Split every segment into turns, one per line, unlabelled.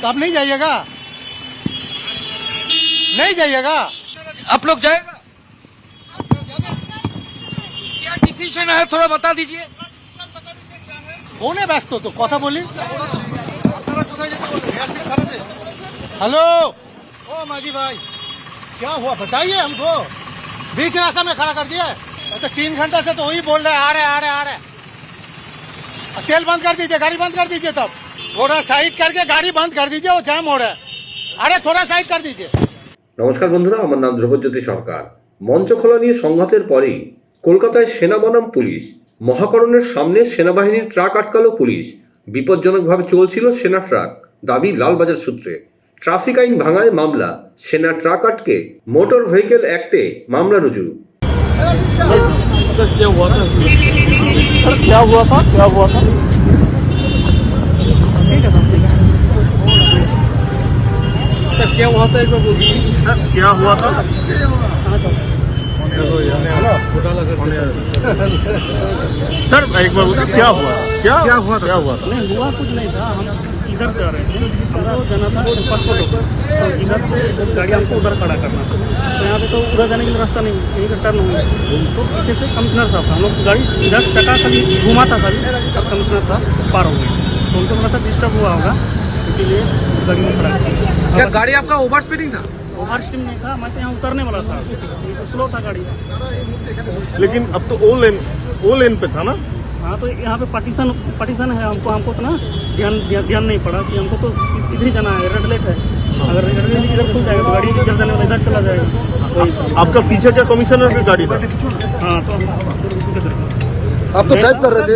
तो अब नहीं जाइएगा नहीं जाइएगा
आप लोग जाएगा आप लोग जाएगा? क्या डिसीजन है थोड़ा बता दीजिए
ফোনে ব্যস্ত তো কথা বলি हेलो ओ माजी भाई क्या हुआ बताइए हमको बीच रास्ता में खड़ा कर दिया अच्छा तीन घंटा से तो वही बोल रहे आ रहे आ रहे आ रहे अब तेल बंद कर दीजिए गाड़ी बंद कर दीजिए तब थोड़ा साइड करके गाड़ी बंद कर दीजिए वो जाम हो रहा है अरे थोड़ा साइड कर दीजिए
নমস্কার বন্ধুরা আমার নাম ধ্রুবজ্যোতি সরকার মঞ্চ খোলা নিয়ে সংঘাতের পরেই কলকাতায় সেনা বনাম পুলিশ মহাকরণের সামনে সেনাবাহিনীর ট্রাক আটকালো পুলিশ বিপজ্জনকভাবে চলছিল সেনা ট্রাক দাবি লালবাজার সূত্রে ট্রাফিক আইন ভাঙায় মামলা সেনা ট্রাক আটকে মোটর ভেহিকেল অ্যাক্টে মামলা রুজু
सर क्या हुआ था
सर
सर क्या हुआ था एक बार बोलिए
सर क्या हुआ था? सर एक बार क्या हुआ? क्या क्या हुआ था क्या हुआ था?
नहीं हुआ कुछ नहीं था। हम इधर से आ रहे थे हमको जाना था पासपोर्ट तो इधर से गाड़ी हमको उधर खड़ा करना था। तो यहाँ पे तो उधर जाने के लिए रास्ता नहीं यहीं का टर्न हुआ तो पीछे से कमिश्नर साहब था। हम लोग गाड़ी इधर चका खाली घुमा था खाली कमिश्नर साहब पार हो गए। तो उनको था डिस्टर्ब हुआ होगा। इसीलिए गाड़ी में खड़ा क्या
गाड़ी आपका ओवर स्पीडिंग था?
ओवर स्टीम नहीं था मैं तो यहाँ उतरने वाला था। स्लो था गाड़ी।
लेकिन अब तो ओ लेन ओ लेन पे था ना?
हाँ तो यहाँ पे पार्टीशन पार्टीशन है। हमको हमको तो ना ध्यान ध्यान नहीं पड़ा कि हमको तो इधर ही जाना है। रेड लाइट है। अगर रेड लाइट इधर खुल जाएगा। तो गाड़ी इधर जाने इधर चला जाएगा।
आपका पीछे क्या कमिश्नर की गाड़ी था?
हाँ तो
आप तो ड्राइव कर रहे थे।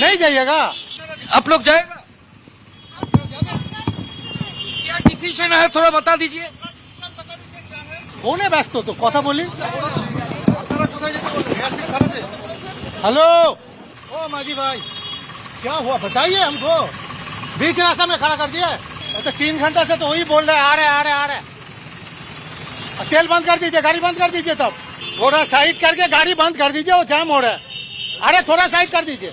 नहीं जाइएगा
आप लोग जाएगा आप लोग जाएगा? क्या डिसीजन है थोड़ा बता दीजिए
ফোনে ব্যস্ত তো কথা বলি हेलो ओ माजी भाई क्या हुआ बताइए हमको बीच रास्ता में खड़ा कर दिया अच्छा तीन घंटा से तो वही बोल रहे आ रहे आ रहे आ रहे अब तेल बंद कर दीजिए गाड़ी बंद कर दीजिए तब थोड़ा साइड करके गाड़ी बंद कर दीजिए वो जाम हो रहा है अरे थोड़ा साइड कर दीजिए